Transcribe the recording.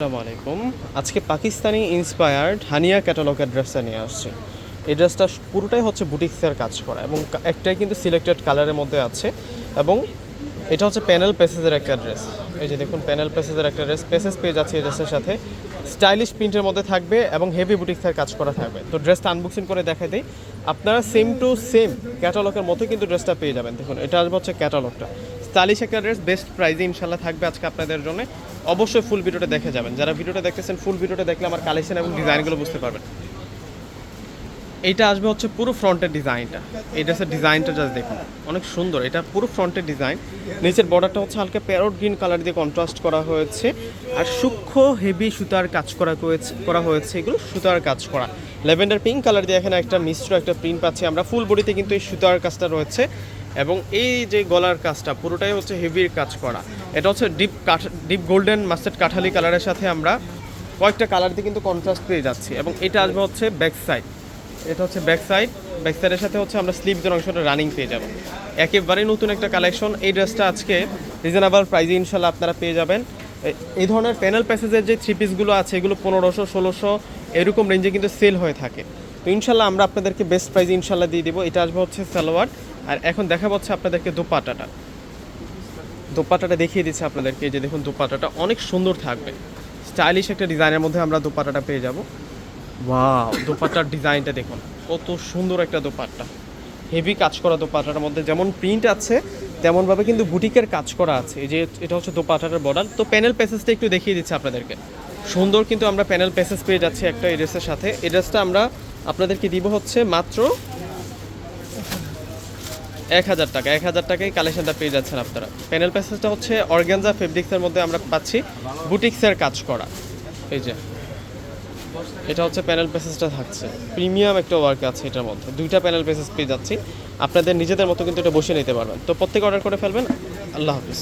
আসসালামু আলাইকুম। আজকে পাকিস্তানি ইন্সপায়ার্ড হানিয়া ক্যাটালগের ড্রেসটা নিয়ে আসছি। এই ড্রেসটা পুরোটাই হচ্ছে বুটিক্সের কাজ করা এবং একটাই কিন্তু সিলেক্টেড কালারের মধ্যে আছে এবং এটা হচ্ছে প্যানেল পেসেসের একটা ড্রেস এই যে দেখুন প্যানেল পেসেসের একটা ড্রেস পেসেস পেয়ে যাচ্ছে এই ড্রেসের সাথে। স্টাইলিশ প্রিন্টের মধ্যে থাকবে এবং হেভি বুটিক্সের কাজ করা থাকবে। তো ড্রেসটা আনবক্সিং করে দেখাই দিই। আপনারা সেম টু সেম ক্যাটালগের মতো কিন্তু ড্রেসটা পেয়ে যাবেন। দেখুন, এটা আসবে হচ্ছে ক্যাটালগটা স্টাইলিশ একটা ড্রেস বেস্ট প্রাইজে ইনশাল্লাহ থাকবে আজকে আপনাদের জন্য। অবশ্যই ফুল ভিডিওটা দেখে যাবেন। যারা ভিডিওটা দেখতেছেন ফুল ভিডিওটা দেখলে আমার কালেকশন এবং ডিজাইনগুলো বুঝতে পারবেন। এইটা আসবে হচ্ছে পুরো ফ্রন্টের ডিজাইনটা এই ড্রেসের ডিজাইনটা জাস্ট দেখুন। অনেক সুন্দর। এটা পুরো ফ্রন্টের ডিজাইন নিচের বর্ডারটা হচ্ছে হালকা প্যারোট গ্রিন কালার দিয়ে কন্ট্রাস্ট করা হয়েছে। আর সূক্ষ্ম হেভি সুতার কাজ করা হয়েছে করা হয়েছে এগুলো সুতার কাজ করা। ল্যাভেন্ডার পিঙ্ক কালার দিয়ে এখানে একটা মিশ্র একটা প্রিন্ট পাচ্ছি আমরা। ফুল বডিতে কিন্তু এই সুতার কাজটা রয়েছে। এবং এই যে গলার কাজটা, পুরোটাই হচ্ছে হেভির কাজ করা। এটা হচ্ছে ডিপ কাঠ ডিপ গোল্ডেন মাস্টার্ড কাঠালি কালারের সাথে আমরা কয়েকটা কালার দিয়ে কিন্তু কন্ট্রাস্ট পেয়ে যাচ্ছি এবং এটা আসবে হচ্ছে ব্যাক সাইড এটা হচ্ছে ব্যাক সাইড ব্যাক সাইডের সাথে হচ্ছে আমরা স্লিভদের অংশটা রানিং পেয়ে যাব। একেবারে নতুন একটা কালেকশন এই ড্রেসটা আজকে রিজনেবল প্রাইজে ইনশাল্লাহ আপনারা পেয়ে যাবেন। এই ধরনের প্যানেল প্যাসেজের যে থ্রি পিসগুলো আছে, এগুলো পনেরোশো, ষোলোশো, এরকম রেঞ্জে কিন্তু সেল হয়ে থাকে। তো ইনশাল্লাহ আমরা আপনাদেরকে বেস্ট প্রাইজে ইনশাল্লাহ দিয়ে দিব। এটা আসবে হচ্ছে সালোয়ার। আর এখন দেখা হচ্ছে আপনাদেরকে দোপাটাটা। দোপাটাটা দেখিয়ে দিচ্ছে আপনাদেরকে যে দেখুন দোপাটাটা অনেক সুন্দর থাকবে। স্টাইলিশ একটা ডিজাইনের মধ্যে আমরা দোপাটাটা পেয়ে যাব। ওয়াও দোপাট্টার ডিজাইনটা দেখুন, কত সুন্দর একটা দোপাট্টা। হেভি কাজ করা দোপাট্টার মধ্যে যেমন প্রিন্ট আছে, তেমনভাবে কিন্তু বুটিকের কাজ করা আছে। এই যে এটা হচ্ছে দোপাট্টাটার বর্ডার তো প্যানেল প্যাসেজটা একটু দেখিয়ে দিচ্ছে আপনাদেরকে। সুন্দর কিন্তু আমরা প্যানেল প্যাসেজ পেয়ে যাচ্ছি একটা এড্রেসের সাথে। এড্রেসটা আমরা আপনাদেরকে দিব হচ্ছে মাত্র এক হাজার টাকা, এক হাজার টাকায় কালেকশনটা পেয়ে যাচ্ছেন আপনারা। প্যানেল প্যাসেজটা হচ্ছে অর্গ্যানজা ফেব্রিক্সের মধ্যে আমরা পাচ্ছি বুটিক্সের কাজ করা। এই যে, এটা হচ্ছে প্যানেল প্যাসেজটা থাকছে। প্রিমিয়াম একটা ওয়ার্ক আছে এটার মধ্যে। দুইটা প্যানেল প্যাসেজ পেয়ে যাচ্ছি। আপনাদের নিজেদের মতো কিন্তু এটা বসে নিতে পারবেন। তো প্রত্যেকে অর্ডার করে ফেলবেন। আল্লাহ হাফিজ।